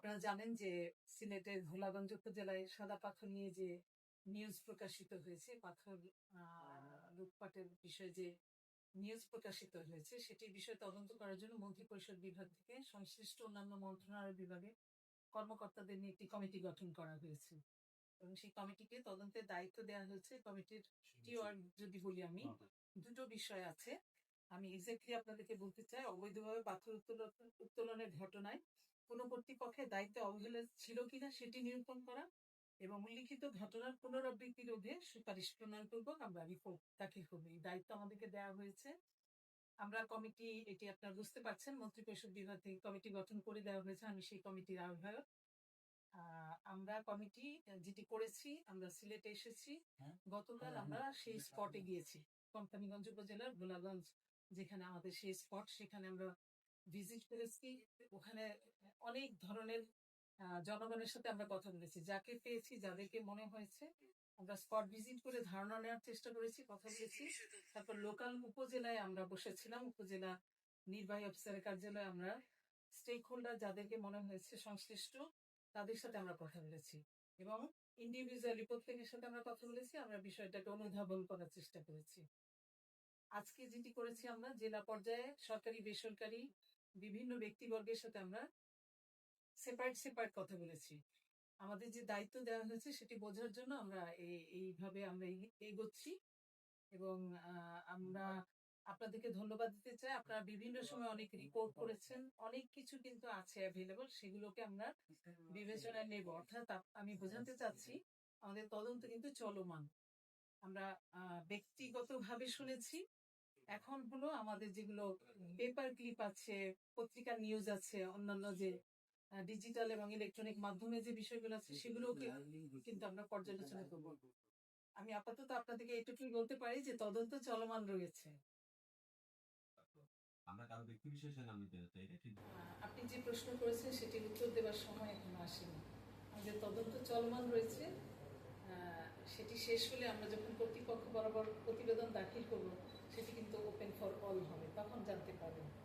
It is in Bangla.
আপনারা জানেন যে সিলেটের ভোলাগঞ্জ উপজেলায় সাদা পাথর নিয়ে যে নিউজ প্রকাশিত হয়েছে পাথর আহ, লুটপাটের বিষয়ে যে নিউজ প্রকাশিত হয়েছে সেটি বিষয়ে তদন্ত করার জন্য মন্ত্রিপরিষদ বিভাগ থেকে সংশ্লিষ্ট অন্যান্য মন্ত্রণালয় বিভাগে কর্মকর্তাদের নিয়ে একটি কমিটি গঠন করা হয়েছে। এবং সেই কমিটিকে তদন্তের দায়িত্ব দেওয়া হয়েছে। কমিটির যদি বলি আমি দুটো বিষয় আছে। আমি এক্স্যাক্টলি আপনাদেরকে বলতে চাই অবৈধভাবে পাথর উত্তোলন উত্তোলনের ঘটনায় কোনো কর্তৃপক্ষের দায়িত্বে অবহেলা ছিল কিনা সেটি নিরূপণ করা এবং উল্লিখিত ঘটনার পুনরাবৃত্তি রোধে সুপারিশ প্রণয়নপূর্বক আমরা রিপোর্ট দাখিল করব। এই দায়িত্ব আমাদেরকে দেওয়া হয়েছে। আমরা কমিটি এটি আপনারা বুঝতে পারছেন মন্ত্রিপরিষদ বিভাগ থেকে কমিটি গঠন করে দেওয়া হয়েছে আমি সেই কমিটির আহ্বায়ক। আহ, আমরা কমিটি যেটি করেছি আমরা সিলেটে এসেছি। হ্যাঁ। গতকাল হ্যাঁ, আমরা হ্যাঁ। সেই স্পটে গিয়েছি। কোম্পানিগঞ্জ উপজেলার ভোলাগঞ্জ যেখানে আমাদের সেই স্পট সেখানে আমরা ভিজিট করেছি ওখানে অনেক ধরনের জনগণের সাথে আমরা কথা বলেছি। যাকে পেয়েছি, যাদেরকে মনে হয়েছে, আমরা স্পট ভিজিট করে ধারণা নেওয়ার চেষ্টা করেছি, কথা বলেছি। তারপর লোকাল উপজেলায় আমরা বসেছিলাম। উপজেলা নির্বাহী অফিসারের কার্যালয়ে আমরা স্টেক হোল্ডার যাদেরকে মনে হয়েছে সংশ্লিষ্ট, তাদের সাথে আমরা কথা বলেছি। এবং ইন্ডিভিজুয়ালি প্রত্যেকের সাথে আমরা কথা বলেছি। আমরা বিষয়টাকে অনুধাবন করার চেষ্টা করেছি। আজকে যেটি করেছি আমরা, জেলা পর্যায়ে সরকারি, বেসরকারি বিভিন্ন ব্যক্তিবর্গের সাথে আমরা সেপারেট সেপারেট কথা বলেছি। আমাদের যে দায়িত্ব দেওয়া হয়েছে সেটি বোঝার জন্য আমরা এই- এইভাবে আমরা এগ- এগোচ্ছি এবং আমরা আপনাদেরকে ধন্যবাদ দিতে চাই। আপনারা বিভিন্ন সময় অনেক রিপোর্ট করেছেন, অনেক কিছু কিন্তু আছে অ্যাভেলেবল সেগুলোকে আমরা বিবেচনায় নেব। অর্থাৎ আমি বোঝাতে চাচ্ছি, আমাদের তদন্ত কিন্তু চলমান। আমরা ব্যক্তিগতভাবে শুনেছি এখন হলো আমাদের যেগুলো পেপার ক্লিপ আছে পত্রিকার নিউজ আছে অন্যান্য যে ডিজিটাল এবং ইলেকট্রনিক মাধ্যমে যে বিষয়গুলো আছে সেগুলোকে কিন্তু আমরা পর্যালোচনা করব। আমি আপাতত আপনাদেরকে এটুকুই বলতে পারি যে তদন্ত চলমান রয়েছে। আমরা কারও ব্যক্তি বিশেষে নাম নিতে চাই এটা ঠিক। আপনি যে প্রশ্ন করেছেন সেটির উত্তর দেওয়ার সময় এখনও আসেনি। আমাদের তদন্ত চলমান রয়েছে। সেটি শেষ হলে আমরা যখন কর্তৃপক্ষ বরাবর প্রতিবেদন দাখিল করব সেটি কিন্তু ওপেন ফর অল হবে তখন জানতে পারবেন।